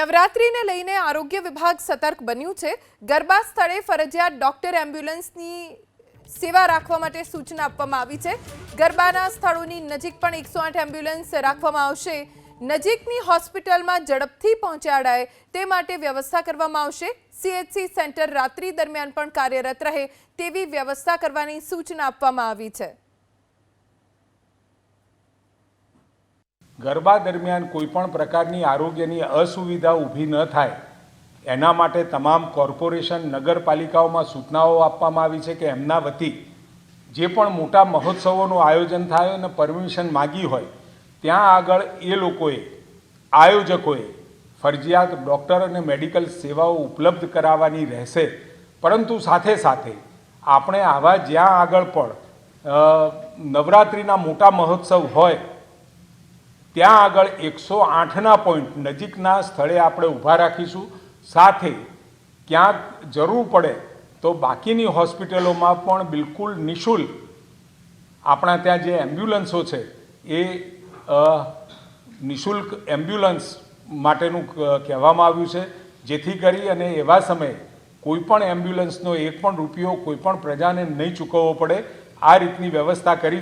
નવરાત્રીને લઈને આરોગ્ય વિભાગ સતર્ક બન્યું છે. ગરબા સ્થળે ફરજિયાત ડોક્ટર એમ્બ્યુલન્સની સેવા રાખવા માટે સૂચના આપવામાં આવી છે. ગરબાના સ્થળોની નજીક પણ એકસો આઠ એમ્બ્યુલન્સ રાખવામાં આવશે. નજીકની હોસ્પિટલમાં ઝડપથી પહોંચાડાય તે માટે વ્યવસ્થા કરવામાં આવશે. સીએચસી સેન્ટર રાત્રિ દરમિયાન પણ કાર્યરત રહે તેવી વ્યવસ્થા કરવાની સૂચના આપવામાં આવી છે. ગરબા દરમિયાન કોઈપણ પ્રકારની આરોગ્યની અસુવિધા ઊભી ન થાય. એના માટે તમામ કોર્પોરેશન નગરપાલિકાઓમાં સૂચનાઓ આપવામાં આવી છે કે એમના વતી જે પણ મોટા મહોત્સવોનું આયોજન થાય અને પરમિશન માગી હોય, ત્યાં આગળ એ લોકોએ, આયોજકોએ ફરજિયાત ડૉક્ટર અને મેડિકલ સેવાઓ ઉપલબ્ધ કરાવવાની રહેશે. પરંતુ સાથે સાથે આપણે આવા જ્યાં આગળ પણ નવરાત્રિના મોટા મહોત્સવ હોય ત્યાં આગળ એકસો આઠના પોઈન્ટ નજીકના સ્થળે આપણે ઊભા રાખીશું. સાથે ક્યાંક જરૂર પડે તો બાકીની હોસ્પિટલોમાં પણ બિલકુલ નિઃશુલ્ક. આપણા ત્યાં જે એમ્બ્યુલન્સો છે, એ નિઃશુલ્ક એમ્બ્યુલન્સ માટેનું કહેવામાં આવ્યું છે. જેથી કરી અને એવા સમયે કોઈ પણ એમ્બ્યુલન્સનો એક પણ રૂપિયો કોઈ પણ પ્રજાને નહીં ચૂકવવો પડે. આ રીતની વ્યવસ્થા કરી